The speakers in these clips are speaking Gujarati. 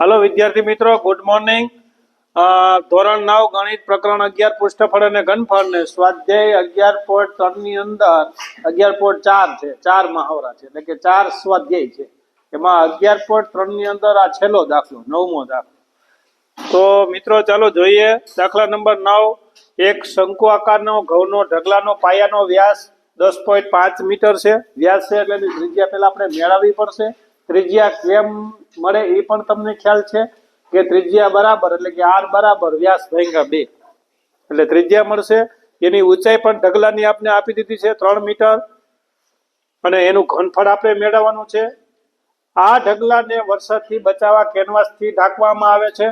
હલો વિદ્યાર્થી મિત્રો. ગુડ મોર્નિંગ ધોરણ નવ, ગણિત પ્રકરણ અગિયાર, પૃષ્ઠફળ અને ઘનફળ ને સ્વાધ્યાય અગિયાર પોઈન્ટ ત્રણની અંદર, અગિયાર પોઈન્ટ ચાર છે, ચાર મહાવરા છે, એટલે કે ચાર સ્વાધ્યાય છે. એમાં અગિયાર પોઈન્ટ ત્રણની અંદર આ છેલ્લો દાખલો, નવમો દાખલો. તો મિત્રો, ચાલો જોઈએ. દાખલા નંબર નવ, એક શંકુ આકારનો, ઘઉંનો, ઢગલાનો, પાયાનો વ્યાસ દસ પોઈન્ટ પાંચ મીટર છે. વ્યાસ છે એટલે ત્રિજ્યા પહેલા આપણે મેળવવી પડશે. ત્રિજ્યા કેમ મળે એ પણ તમને ખ્યાલ છે કે ત્રિજ્યા બરાબર એટલે કે આર બરાબર વ્યાસ ભાગ્યા બે. એટલે ત્રિજ્યા મળશે. એની ઊંચાઈ પણ ઢગલાની આપણે આપી દીધી છે ત્રણ મીટર. અને એનું ઘનફળ આપણે મેળવવાનું છે. આ ઢગલાને વરસાદથી બચાવવા કેનવાસથી ઢાંકવામાં આવે છે.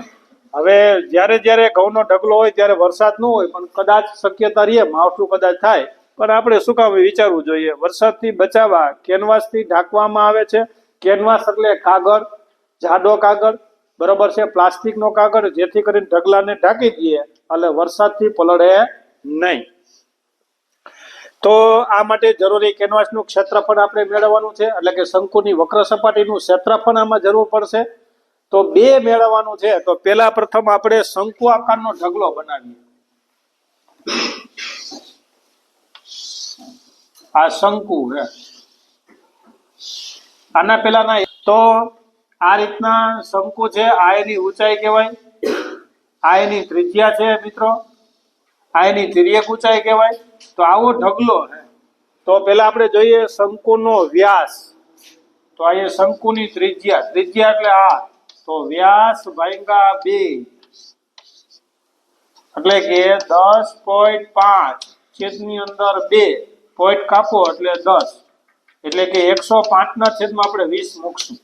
હવે જ્યારે જ્યારે ઘઉંનો ઢગલો હોય ત્યારે વરસાદ ન હોય, પણ કદાચ શક્યતા રહે, માવઠું કદાચ થાય. પણ આપણે શું કામ વિચારવું જોઈએ? વરસાદથી બચાવવા કેનવાસથી ઢાંકવામાં આવે છે. કેનવાસ એટલે કાગળ, જાડો કાગળ, બરોબર છે, પ્લાસ્ટિકનો કાગળ, જેથી કરીને ઢગલાને ઢાંકી દઈએ, એટલે વરસાદથી પલળે નહીં. તો આ માટે જરૂરી કેનવાસનું ક્ષેત્રફળ આપણે મેળવવાનું છે, એટલે કે શંકુની વક્ર સપાટીનું ક્ષેત્રફળ આમાં જરૂર પડશે. તો બે મેળવવાનું છે, તો પેલા પ્રથમ આપણે શંકુ આકારનો ઢગલો બનાવીએ. આ શંકુ હે આના પહેલાના તો આ રીતના શંકુ છે, આ એની ઊંચાઈ કહેવાય. આ એની ત્રિજ્યા છે મિત્રો. આ એની તિર્યક ઊંચાઈ કહેવાય. તો આવો ઢગલો છે તો પેલા આપણે જોઈએ શંકુનો વ્યાસ. તો આ શંકુની ત્રિજ્યા. ત્રિજ્યા એટલે આ. તો વ્યાસ ભાગ્યા બે. એટલે કે દસ પોઈન્ટ પાંચ. છેદની અંદર બે. પોઈન્ટ કાપો એટલે દસ. એટલે કે એકસો પાંચ ના છેદમાં આપણે વીસ મૂકશું.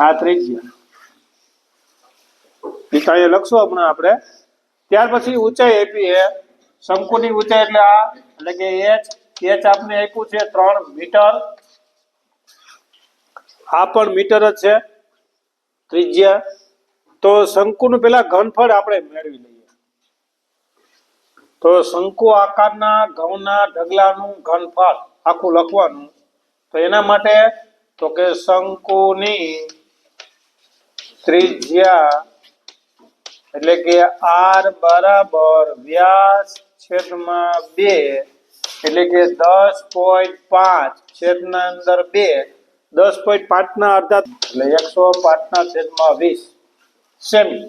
આ ત્રિજ્યા. એ લખશું હમણાં આપણે. ત્યાર પછી ઊંચાઈ આપી એ. શંકુની ઊંચાઈ એટલે આ, એટલે કે એચ. એચ આપને આપ્યું છે ત્રણ મીટર. આ પણ મીટર જ છે. ત્રિજ્યા. તો શંકુનું પેલા ઘનફળ આપણે મેળવી લઈએ. તો શંકુ આકારના, ઘઉંના ઢગલાનું ઘનફળ. આખું લખવાનું. તો એના માટે તો કે શંકુની ત્રિજ્યા એટલે કે આર બરાબર વ્યાસ છેદમાં બે એટલે કે દસ પોઈન્ટ પાંચ છેદના અંદર બે. દસ પોઈન્ટ પાંચ ના અડધા એટલે એકસો પાંચ ના છેદમાં વીસ. સેમી.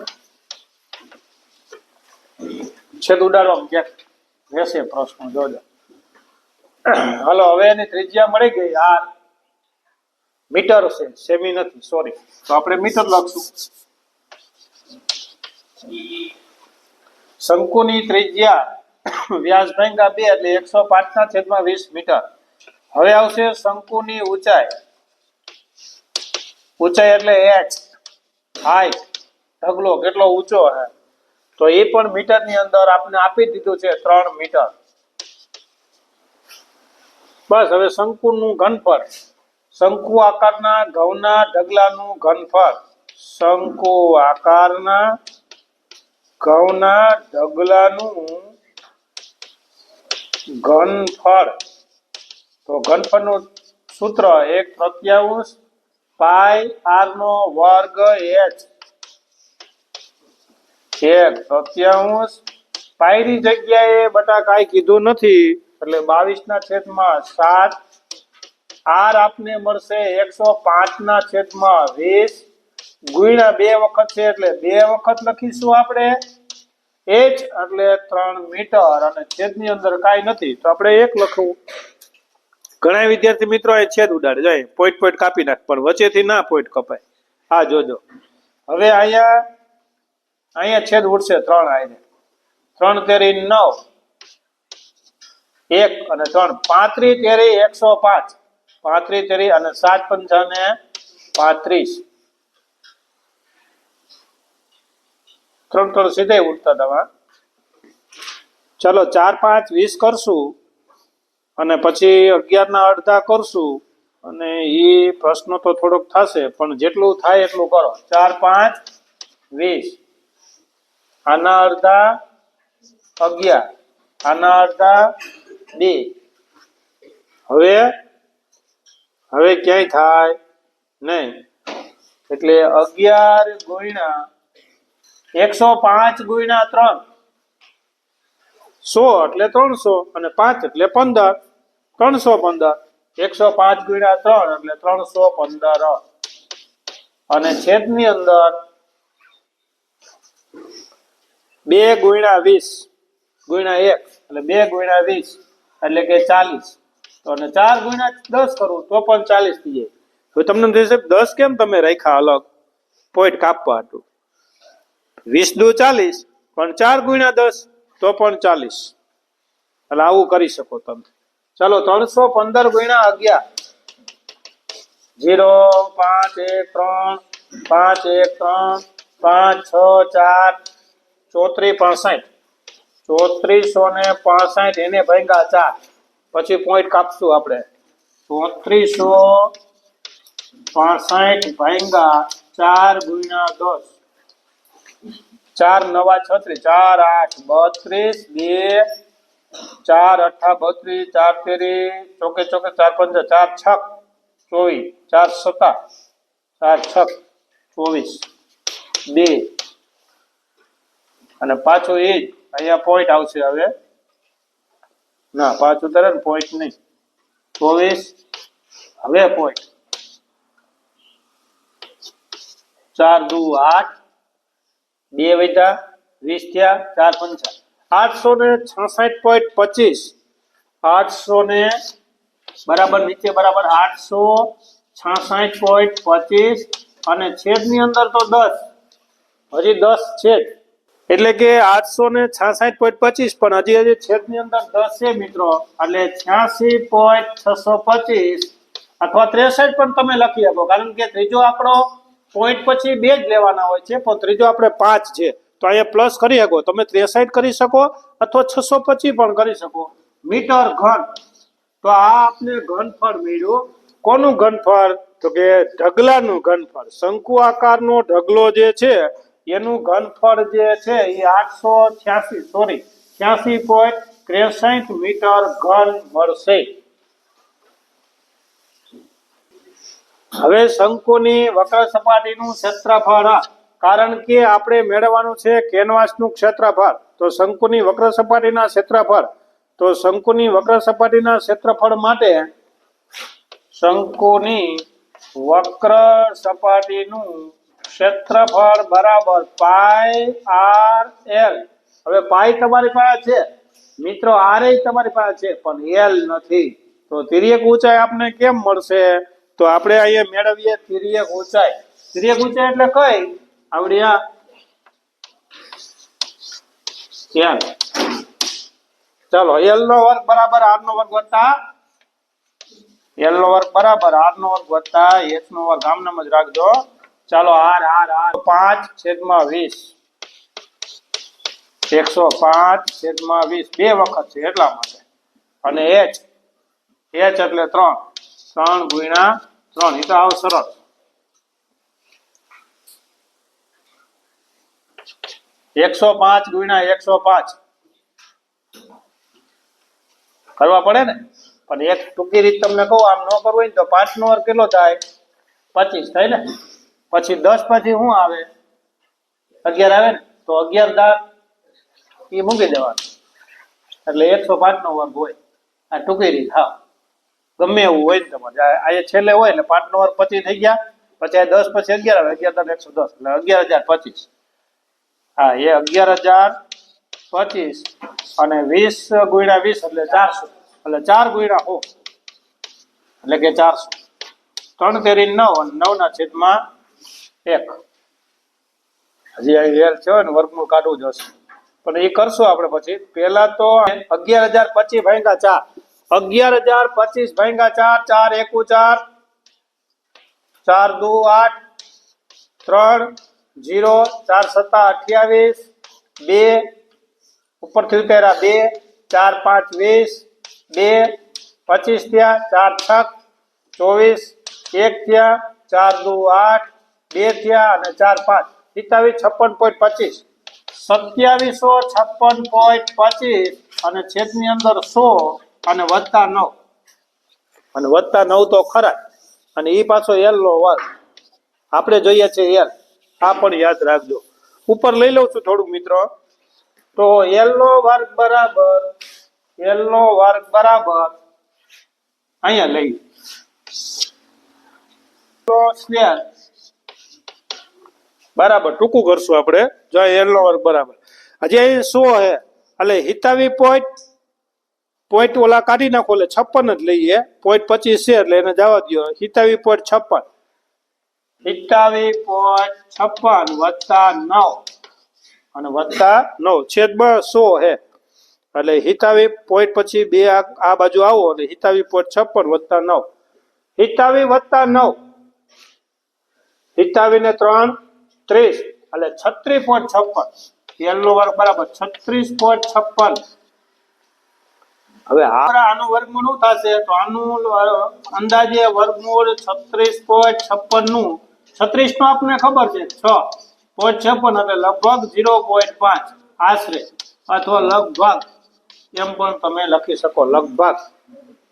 છેદ ઉડાડવા ક્યાંક રહેશે પ્રશ્ન, જોજો. હલો હવે એની ત્રિજ્યા મળી ગઈ. આર મીટર છે સેમી નથી સોરી. તો આપણે મીટર લખશું શંકુની ત્રિજ્યા વ્યાસ ભાગ્યા બે એટલે એકસો પાંચ ના છેદમાં વીસ મીટર. હવે આવશે શંકુની ઊંચાઈ. ઊંચાઈ એટલે એક હાઈટ ઢગલો કેટલો ઊંચો હે? તો એ પણ મીટરની અંદર આપણે આપી દીધું છે ત્રણ મીટર. બસ, હવે શંકુનું ઘનફળ. શંકુ આકારના, ઘઉંના ઢગલાનું ઘનફળ. શંકુ આકારના, ઘઉંના ઢગલાનું ઘનફળ. તો ઘનફળનું સૂત્ર એક તૃતીયાંશ પાય આર નો વર્ગ એચ. એક તૃતીયાંશ પાયની જગ્યાએ બટા કાંઈ કીધું નથી. એટલે બાવીસ ના છેદમાં સાત. આર આપને મળશે એકસો પાંચ ના છેદમાં વીસ. ગુણ્યા બે વખત છે એટલે બે વખત લખીશું આપણે. એચ એટલે ત્રણ મીટર અને છેદની અંદર કાંઈ નથી. તો આપણે એક લખવું ઘણા વિદ્યાર્થી મિત્રો એ છેદ ઉડાડે. જાય પોઈન્ટ પોઈન્ટ કાપી નાખ, પણ વચ્ચેથી ના પોઈન્ટ કપાય. હા, જોજો. હવે અહીંયા અહીંયા છેદ ઉડશે ત્રણ આઈને ત્રણ તેરી નવ. એક અને ત્રણ. પાંત્રી તેરી એકસો પાંચ. પાંત્રી તેરી અને સાત પંચાને પાંત્રીસ. ત્રણ ત્રણ સીધે ઉડતા તમે ચલો, ચાર પાંચ વીસ કરશું અને પછી અગિયાર ના અડધા કરશું અને એ પ્રશ્ન તો થોડોક થશે, પણ જેટલું થાય એટલું કરો. ચાર પાંચ વીસ. આના અડધા અગિયાર. આના અડધા બે. હવે? હવે ક્યાંય થાય નહીં. એટલે અગિયાર ગુણ્યા એકસો પાંચ ગુણ્યા ત્રણ. સો એટલે ત્રણસો અને પાંચ એટલે પંદર. ત્રણસો પંદર. એકસો પાંચ ગુણ્યા ત્રણ એટલે ત્રણસો પંદર. અને છેદની અંદર બે ગુણ્યા વીસ ગુણ્યા એક એટલે બે ગુણ્યા વીસ. એટલે કે ચાલીસ. તો અને ચાર ગુણ્યા દસ કરું, તો પણ ચાલીસ થઈ જાય. હવે તમને થશે દસ કેમ તમે રાખ્યા અલગ? પોઈન્ટ કાપવા હતું. વીસ દુ ચાલીસ, પણ ચાર ગુણ્યા દસ, તો પણ ચાલીસ. એટલે આવું કરી શકો તમે. ચાલો, ત્રણસો પંદર ગુણ્યા અગિયાર. જીરો પાંચ એક ત્રણ, પાંચ એક ત્રણ, પાંચ છ ચાર, ચોત્રીસ, પાસઠ. ચોત્રીસો ને પાસઠ, એને ભાગ્યા ચાર. પછી પોઈન્ટ કાપશું આપણે. ચોત્રીસો પાસઠ ભાગ્યા ચાર ગુણ્યા દસ. ચાર નવા છત્રીસ. ચાર આઠ બત્રીસ, બે, ચાર અઠા બત્રીસ, ચાર તેરી, ચોકે ચોકે ચાર પંચ, ચાર છક, ચોવીસ. ચાર સત્તા, ચાર છક, ચોવીસ. બે. અને પાછું એ જ. અહીંયા પોઈન્ટ આવશે હવે. ના, પાંચ તરે ને પોઈન્ટ નહીં. ચોવીસ, હવે પોઈન્ટ ચાર દુ આઠ, બે વૈધા વીસ થયા, ચાર પંચા. આઠસો ને છસઠ પોઈન્ટ પચીસ. આઠસો ને બરાબર નીચે બરાબર આઠસો છસઠ પોઈન્ટ પચીસ. અને છેદની અંદર તો દસ. હજી દસ છેદ એટલે કે આઠસો ને છાસઠ પોઈન્ટ પચીસ, પણ હજી હજી છેદની અંદર દસ છે મિત્રો. એટલે છ્યાસી પોઈન્ટ છસો પચીસ અથવા ત્રેસઠ પણ તમે લખી શકો કારણ કે ત્રીજો આપણો પોઈન્ટ પછી બે જ લેવાના હોય છે, પણ ત્રીજો આપણે પાંચ છે. તો અહીંયા પ્લસ કરી શકો. તમે ત્રેસઠ કરી શકો અથવા છસો પચીસ પણ કરી શકો. મીટર ઘન. તો આ આપને ઘનફળ મળ્યું. કોનું ઘનફળ? તો કે ઢગલાનું ઘનફળ. શંકુ આકારનો ઢગલો જે છે એનું ઘનફળ જે છે એ આઠસો છ્યાસી સોરી છ્યાસી પોઈન્ટ ત્રેસઠ મીટર ઘન મળશે. હવે શંકુની વક્ર સપાટીનું ક્ષેત્રફળ કારણ કે આપણે મેળવવાનું છે કેનવાસનું ક્ષેત્રફળ. તો શંકુની વક્ર સપાટીના ક્ષેત્રફળ, તો શંકુની વક્ર સપાટીના ક્ષેત્રફળ માટે શંકુની વક્ર સપાટીનું ક્ષેત્રફળ બરાબર પાય આર એલ. હવે પાય તમારી પાસે છે. મિત્રો આર તમારી પાસે છે, પણ એલ નથી. તો તિર્યક ઊંચાઈ આપને કેમ મળશે? તો આપણે અહીંયા મેળવીએ તિર્યક ઊંચાઈ. તિર્યક ઊંચાઈ એટલે કઈ? આવડી આ એલ. ચાલો, એલ નો વર્ગ બરાબર આર નો વર્ગ વત્તા એલ નો વર્ગ બરાબર આર નો વર્ગ વત્તા એચ નો વર્ગ. આમ નામ જ રાખજો. ચાલો આર આર આર. પાંચ છેદમાં વીસ. એકસો પાંચ છેદમાં વીસ. બે વખત છે એટલા માટે. અને એચ. એચ એટલે ત્રણ. ત્રણ ગુણ્યા ત્રણ. એ તો આવ સરળ. એકસો પાંચ ગુણ્યા એકસો પાંચ. કરવા પડે ને? પણ એક ટૂંકી રીત તમને કહું, આમ ન કરવું હોય ને તો પાંચ નો કેટલો થાય? પચીસ, થાય ને? પછી દસ પછી શું આવે? અગિયાર આવે ને? તો અગિયાર દાર એ મૂકી દેવાનું. એટલે એકસો પાંચ નો વર્ગ હોય. આ ટૂંકી રીત, હા. ગમે એવું હોય ને તમારે. આ છેલ્લે હોય એટલે પાંચ નો વર્ગ પચીસ થઈ ગયા. પછી આ દસ પછી અગિયાર આવે. અગિયાર દર એકસો દસ. એટલે અગિયાર હજાર પચીસ. હા, એ અગિયાર હજાર પચીસ અને વીસ ગુણ્યા વીસ એટલે ચારસો. એટલે ચાર ગુણ્યા હો. એટલે કે ચારસો. ત્રણ તેરી નવ અને નવ ના છેદમાં એક. હજી અહીં વેલ છે ને વર્ગમૂળ કાઢવું જશે પણ એ કરશું આપણે પછી. પહેલા તો અગિયાર હજાર પચીસ ભાગ્યા ચાર. અગિયાર હજાર પચીસ ભાગ્યા ચાર ચાર એકુ ચાર. ચાર દુ આઠ, ત્રણ, જીરો, ચાર સત્તા અઠ્યાવીસ, બે, ઉપરથી ઉતાર્યા બે, ચાર પાંચ વીસ, બે, પચીસ થયા, ચાર છક, ચોવીસ, એક થયા, ચાર દુ આઠ બે થયા અને ચાર પાંચ. સિત્તાવીસ છપ્પન પોઈન્ટ પચીસ. સત્યાવીસો છપ્પન પોઈન્ટ પચીસ અને છેદની અંદર સો અને વત્તા નવ. અને વત્તા નવ તો ખરા અને એ પાછો એલ નો વર્ગ. આપણે જોઈએ છે એલ આ પણ યાદ રાખજો. ઉપર લઈ લઉં છું થોડુંક, મિત્રો. તો એલ નો વર્ગ બરાબર એલ નો વર્ગ બરાબર. અહીંયા લઈ. તો સ્ક્વેર. બરાબર, ટૂંકું કરશું આપણે. જો વર્ગ બરાબર. હજી અહીં સો હે? એટલે હિતાવી પોઈન્ટ પોઈન્ટ ઓલા કાઢી નાખો, એટલે છપ્પન જ લઈએ. પોઈન્ટ પચીસ છે, એટલે એને જવા દો હિતાવી પોઈન્ટ છપ્પન. હિતાવી પોઈન્ટ છપ્પન વત્તા નવ. અને વત્તા નવ. છેદ સો હે. એટલે હિતાવી પોઈન્ટ પછી બે આ આ બાજુ આવો, અને હિતાવી પોઈન્ટ છપ્પન વત્તા નવ. હિતાવી વત્તા નવ. હિતાવી ને ત્રણ. ત્રીસ એટલે છત્રીસ પોઈન્ટ છપ્પન. એલ નો વર્ગ બરાબર છત્રીસ પોઈન્ટ છપ્પન. હવે આનું વર્ગમૂળ શું થશે? તો આનું અંદાજે વર્ગમૂળ છત્રીસ પોઈન્ટ છપ્પનનું છત્રીસનું આપને ખબર છે? છ. પોઈન્ટ છપ્પન એટલે લગભગ ઝીરો પોઈન્ટ પાંચ. આશરે. અથવા લગભગ. એમ પણ તમે લખી શકો. લગભગ.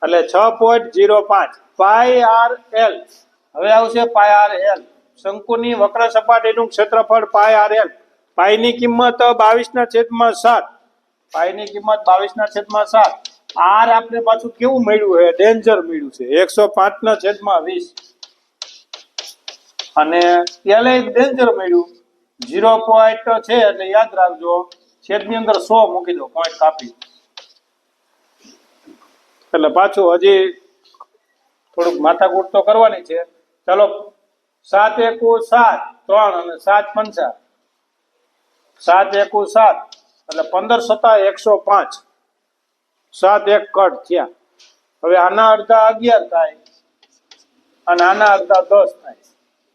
એટલે છ પોઈન્ટ ઝીરો પાંચ. Pi R L. હવે આવશે પાય આર એલ. શંકુની વક્ર સપાટીનું ક્ષેત્રફળ પાય આર એલ. પાયની કિંમત બાવીસ ના છેદમાં સાત. પાયની કિંમત બાવીસ ના છેદમાં સાત. આર આપણે પાછું કેવું મળ્યું છે? ડેન્જર મળ્યું છે. એકસો પાંચ ના છેદમાં વીસ. અને એલ ડેન્જર મળ્યું. ઝીરો પોઈન્ટ છે એટલે યાદ રાખજો. છેદની અંદર સો મૂકી દો, પોઈન્ટ કાપી. એટલે પાછું હજી થોડુંક માથાકૂટ તો કરવાની છે. ચાલો સાત એકુ સાત, ત્રણ અને સાત પંચા. સાત એકુ સાત, એટલે પંદર સત્તા એકસો પાંચ. સાત એક કટ થયા. હવે આના અડધા અગિયાર થાય અને આના અડધા દસ થાય.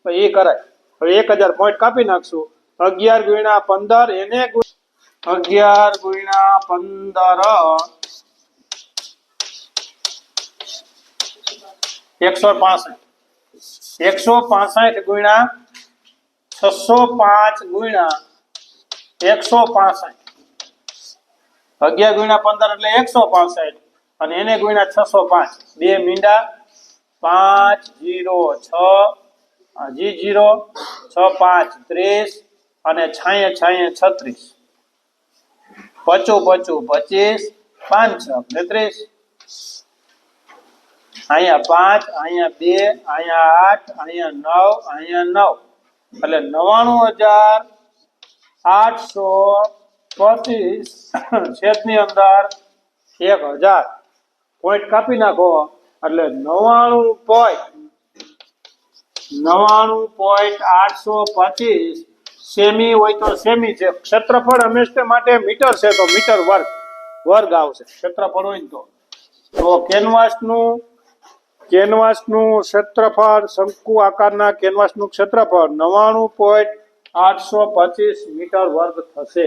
તો એ કરાય. હવે એક હજાર પોઈન્ટ કાપી નાખશું. અગિયાર ગુણ્યા પંદર એને અગિયાર ગુણ્યા પંદર. એકસો પાસઠ. એકસો પાસઠ ગુણ્યા છસો પાંચ ગુણ્યા એકસો પાસઠ. અગિયાર ગુણ્યા પંદર એટલે એકસો પાસઠ અને એને ગુણ્યા છસો પાંચ. બે મીંડા પાંચ જીરો છ. જી જીરો છ પાંચ ત્રીસ અને છાંય છાંય છત્રીસ. પચું પચું પચીસ, પાંચ છ તેત્રીસ અહીંયા પાંચ, અહીંયા બે, અહીંયા આઠ, અહીંયા નવ અહીંયા નવ. એટલે નવાણું હજાર આઠસો પચીસ છેદની અંદર એક હજાર. પોઈન્ટ કાપી નાખો. એટલે નવાણું પોઈન્ટ નવાણું પોઈન્ટ આઠસો પચીસ સેમી હોય તો સેમી છે. ક્ષેત્રફળ હંમેશા માટે મીટર છે, તો મીટર વર્ગ વર્ગ આવશે. ક્ષેત્રફળ હોય તો. તો કેનવાસનું કેનવાસનું ક્ષેત્રફળ શંકુ આકારના કેનવાસનું ક્ષેત્રફળ નવાણું પોઈન્ટ આઠસો પચીસ મીટર વર્ગ થશે.